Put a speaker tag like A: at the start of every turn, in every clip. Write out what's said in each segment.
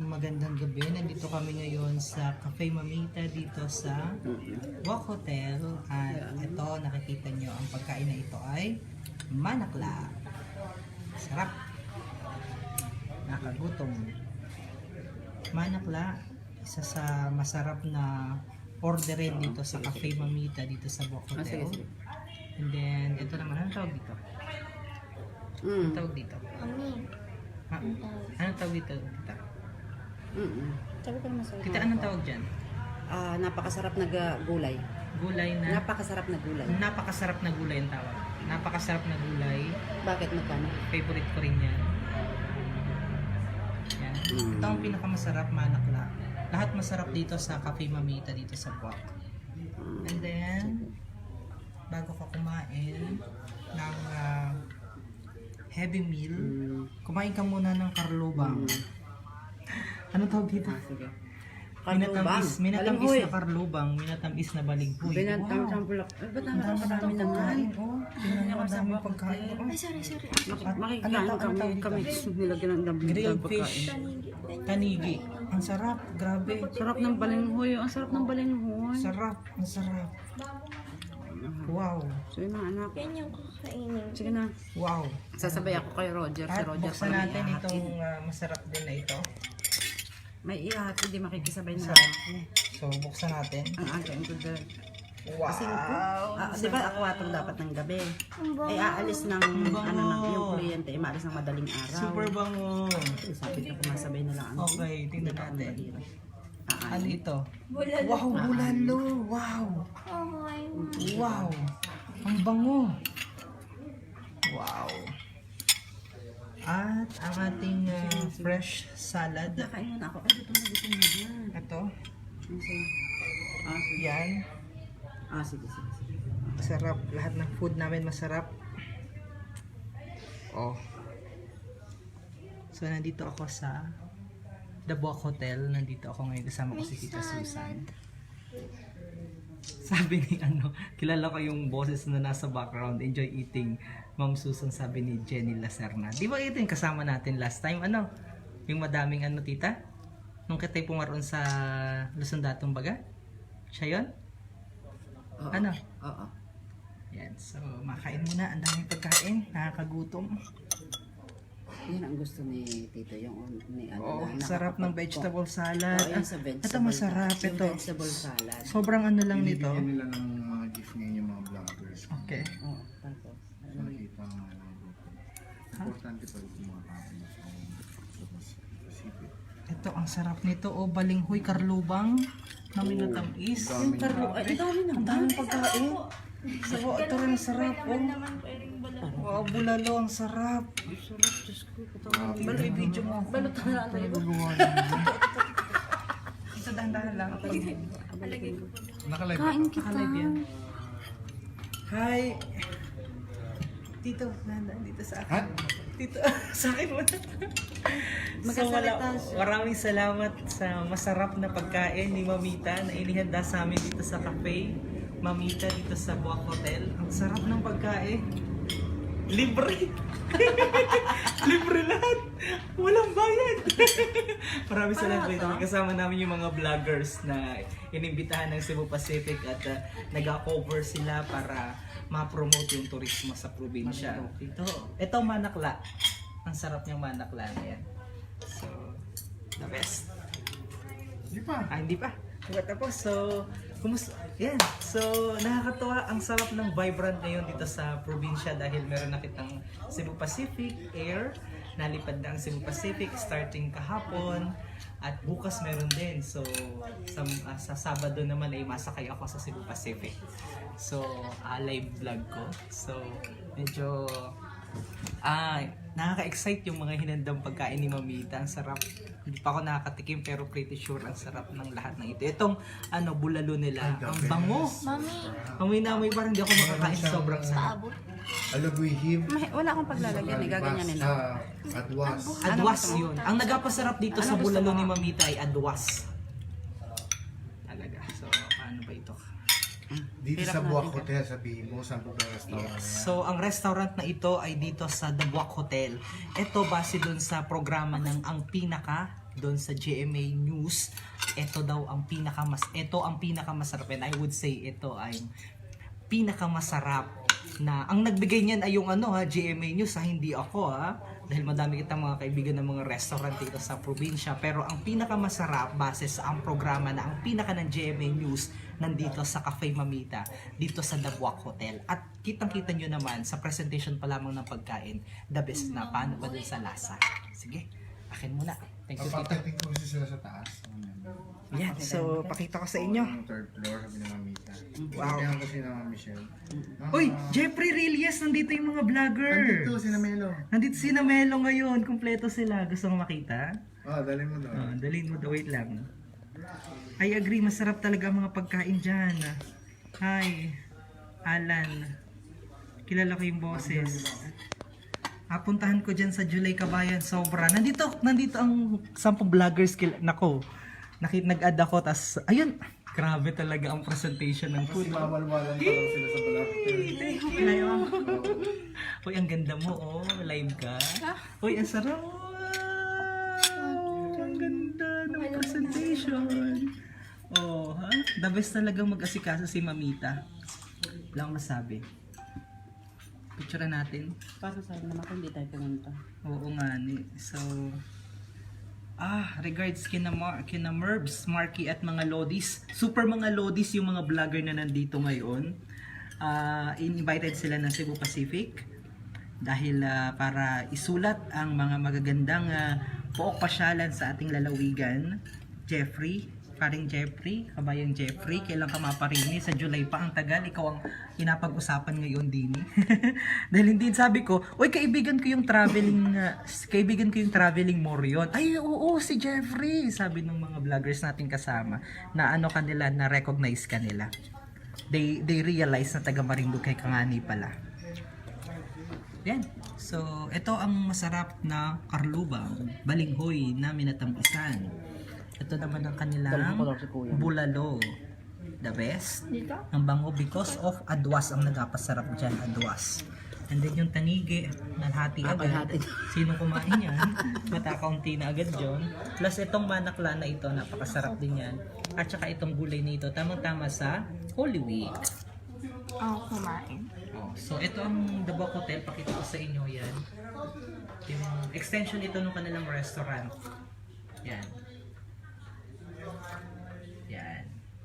A: Magandang gabi. Nandito kami ngayon sa Cafe Mamita dito sa Walk Hotel. At ito, nakikita nyo, ang pagkain na ito ay manakla. Sarap. Nakagutom. Manakla, isa sa masarap na orderin dito sa Cafe Mamita dito sa Walk
B: Ah,
A: Hotel. And then, ito naman, anong tawag dito?
B: Mm.
A: Anong tawag dito?
C: Mami,
A: Ha? Anong tawag dito?
B: Mm-mm.
C: sabi ko naman sa'yo.
A: Tita, anong tawag dyan?
B: Ah, napakasarap na ga- gulay.
A: Gulay na...
B: Napakasarap na gulay.
A: Napakasarap na gulay ang tawag. Napakasarap na gulay.
B: Bakit magkano?
A: Favorite ko rin yan. Yan.
B: Mm.
A: Ito ang pinakamasarap manakla. Lahat masarap dito sa Cafe Mamita dito sa Buwak. And then, bago ka kumain ng ah, heavy meal,
B: Mm.
A: kumain ka muna ng karlubang. Ano tawag dito?
B: Ah, sige.
A: Minatamis, minatamis
B: Balinghoy.
A: na karlubang, minatamis na balighoy.
B: Binatang sampulak. Ay, ba't ang marami naman?
A: Oh, tingnan mo ang daming pagkain. Oh,
C: Ay, sorry, sorry.
A: Ano ano
B: kami, kami nilagyan ng dami
A: Grilled
B: ng
A: fish. Tanigi. Ang sarap, grabe.
B: Sarap ng balinghoy. Ang sarap ng balinghoy.
A: Sarap, ang sarap. Wow,
B: Sige na, anak.
C: Yan yung kakainin.
B: Sige na.
A: wow.
B: Sasabay ako kay Roger. Si
A: At
B: Roger
A: buksan natin itong ah, masarap din na ito.
B: May ihahatid, hindi makikisabay na.
A: Sarap. So, buksan natin.
B: Ang ko dahil.
A: Wow.
B: Ah, di ba ako atong dapat ng gabi? Ay aalis ng ano na yung kuryente, ay maalis ng madaling araw.
A: Super bango.
B: Sabi ko kumasabay na lang ang
A: Okay, tingnan natin. Ano ito? Wow, bulalo. Wow.
C: Oh, my.
A: Wow. Ang bango. Wow. At ang ating ah, fresh salad.
B: Nakain mo na ako. Ay, dito na, dito na yan.
A: Ito.
B: Ah.
A: Yan.
B: Ah, sige, sige, sige.
A: Masarap. Lahat ng food namin masarap. Oh. So, nandito ako sa The Buwak Hotel. Nandito ako ngayon kasama ko si Tita Susan. Sabi ni ano, kilala ko yung boses na nasa background, enjoy eating. Ma'am Susan sabi ni Jenny Lacerna. Di ba ito yung kasama natin last time? Ano? Yung madaming ano, tita? Nung katay pumaroon sa Luzon Datong Baga? Siya yun?
B: Oo.
A: Ano?
B: Oo.
A: Yan. So, makain muna. Ang daming pagkain. Nakakagutom.
B: Yan ang gusto ni Tito, yung ni ano.
A: Oh,
B: na
A: sarap ng vegetable salad.
B: Oo,
A: Ah,
B: sa vegetable.
A: Ito masarap
B: Yung
A: ito.
B: vegetable salad.
A: Sobrang ano lang nito.
D: Binibigyan nila ng mga gift ngayon yung mga vloggers.
A: Okay.
B: Oo, tapos.
D: So, nakita ang mga Importante pa rin yung mga company sa Pacific.
A: Ito, ang sarap nito. O, balinghoy, karlubang. Na tamis.
D: Yung
B: Carlo, ay, ang dami
A: Ang
B: naman.
A: daming pagkain. So, ito rin sarap. Oh. Wow, bulalo, ang sarap.
B: Sarap, Diyos ko.
A: Balo, i-video mo.
B: Balot na lang tayo.
A: Ito, dahan-dahan lang.
D: Nakalive
B: Kain kita.
A: Nakalive yan. Hi! Tito, nandaan dito sa akin.
D: Ha?
A: Tito, sa akin mo so, wala, maraming salamat sa masarap na pagkain ni Mamita na inihanda sa amin dito sa cafe. Mamita dito sa Buwak Hotel. Ang sarap ng pagkain. Libre! Libre lahat! Walang bayad! Maraming salamat
B: Paano
A: dito.
B: to?
A: Kasama namin yung mga vloggers na inimbitahan ng Cebu Pacific at uh, nag-cover sila para ma-promote yung turismo sa probinsya. Ito, ito manakla. Ang sarap niyang manakla na yan. So, the best.
D: Di pa.
A: Ah, hindi pa. Diba tapos? So, kumusta? Yan. So, nakakatuwa. Ang sarap ng vibrant ngayon dito sa probinsya dahil meron na kitang Cebu Pacific Air. Nalipad na ang Cebu Pacific starting kahapon. At bukas meron din. So, sa, ah, sa Sabado naman ay masakay ako sa Cebu Pacific. So, ah, live vlog ko. So, medyo Ah, nakaka-excite yung mga hinandang pagkain ni Mamita. Ang sarap. Hindi pa ako nakakatikim pero pretty sure ang sarap ng lahat ng ito. Itong ano, bulalo nila. Ang bango.
C: Mami,
A: Amoy na amoy parang hindi ako makakain. Sobrang sarap.
C: paabot.
D: Alaguihib.
B: May- Wala akong paglalagyan, eh. Gaganyanin lang.
D: Basta adwas.
A: Adwas yun. Ang nagapasarap dito sa bulalo ni Mamita ay adwas. Talaga. So, paano ba ito?
D: Dito
B: Hirap
D: sa
B: natin
D: Buwak
B: ka.
D: Hotel, sabihin mo, saan po ang restaurant
A: Yes. So, ang restaurant na ito ay dito sa The Buwak Hotel. Ito base dun sa programa ng Ang Pinaka doon sa GMA News. Ito daw ang pinakamas ito ang pinakamasarap and I would say ito ay pinakamasarap na ang nagbigay niyan ay yung ano ha GMA News ha hindi ako ha dahil madami kitang mga kaibigan ng mga restaurant dito sa probinsya. Pero ang pinakamasarap base sa ang programa na ang pinaka ng GMA News nandito sa Cafe Mamita dito sa Dabuak Hotel. At kitang kita nyo naman sa presentation pa lamang ng pagkain the best na paano ba dun sa lasa. Sige akin muna. Thank you tita.
D: Ko sila sa taas.
A: Yan so pakita ko sa inyo
D: Yung third floor, sabi ni Mamita.
A: Wow.
D: Kaya kasi na Ma'am Michelle. Ah,
A: Uy, Jeffrey Reyes, nandito yung mga vlogger.
D: Andito, si Namelo.
A: Nandito si Namelo ngayon, kumpleto sila. Gusto mo makita?
D: Ah, dali mo doon.
A: Oh, dalhin mo daw, wait lang. I agree, masarap talaga ang mga pagkain dyan. Hi, Alan. Kilala ko yung boses. Apuntahan ko dyan sa July Kabayan, sobra. Nandito, nandito ang sampung vloggers kil Nako, nakit nag-add ako, tas, ayun, grabe talaga ang presentation ng food.
D: Kasi mawalwalan pa sila sa balak.
A: Thank you. Uy, ang ganda mo, oh. Live ka. Uy, ang sarap. Wow, ang ganda ng presentation. Oh, ha? The best talagang mag-asikaso si Mamita. Wala akong masabi. Picture natin.
B: Para sa naman kung hindi tayo pumunta.
A: Oo nga ni. So, ah, regards kina, Mar kina Merbs, Marky at mga Lodis. Super mga Lodis yung mga vlogger na nandito ngayon. Ah, invited sila ng Cebu Pacific dahil ah, para isulat ang mga magagandang uh, pook sa ating lalawigan. Jeffrey, paring Jeffrey, kabayang Jeffrey, kailan ka maparini? Sa July pa ang tagal, ikaw ang pinapag-usapan ngayon din. Dahil hindi sabi ko, uy kaibigan ko yung traveling, uh, kaibigan ko yung traveling more yun. Ay oo, si Jeffrey, sabi ng mga vloggers natin kasama, na ano kanila, na recognize kanila. They, they realize na taga Marinduque ka nga ni pala. Yan. So, ito ang masarap na karlubang, balinghoy na minatampisan. Ito naman ang kanilang bulalo. The best.
C: Dito?
A: Ang bango because of adwas ang nagapasarap dyan, adwas. And then yung tanigi, nalhati
B: Ah,
A: agad.
B: kalahati.
A: Sino kumain yan? Matakaunti na agad yun. Plus itong manakla na ito, napakasarap din yan. At saka itong gulay na ito, tamang-tama sa Holy Week.
C: Ako kumain.
A: Oh, so ito ang The Boc Hotel, pakita ko sa inyo yan. Yung extension ito ng kanilang restaurant. Yan.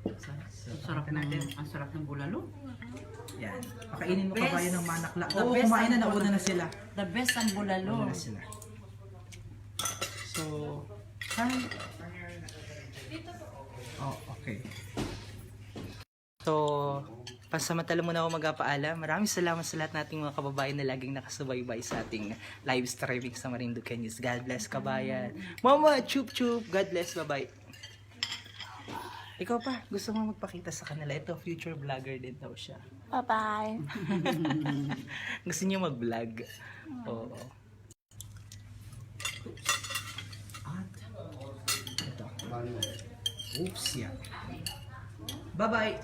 A: So,
B: Ang sarap ng,
A: natin.
B: ang sarap ng bulalo.
A: Yan. Pakainin mo
B: Best.
A: kabayo ng manakla.
B: The
A: Oo,
B: best
A: kumain na,
B: ang
A: nauna na sila.
B: The best ang bulalo.
A: Nauna na sila. So, hi. Oh, okay. So, pasamantala muna ako magpapaalam. Maraming salamat sa lahat nating mga kababayan na laging nakasubaybay sa ating live streaming sa Marinduque News. God bless kabayan. Mama, chup chup. God bless. Bye-bye. Ikaw pa, gusto mo magpakita sa kanila. Ito, future vlogger din daw siya.
C: Bye-bye.
A: Gusto niyo mag-vlog. Oo. At, ito. Oops, yan. Bye-bye!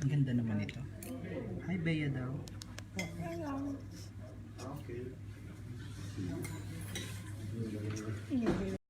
A: Ang ganda naman ito. Hi, Bea daw.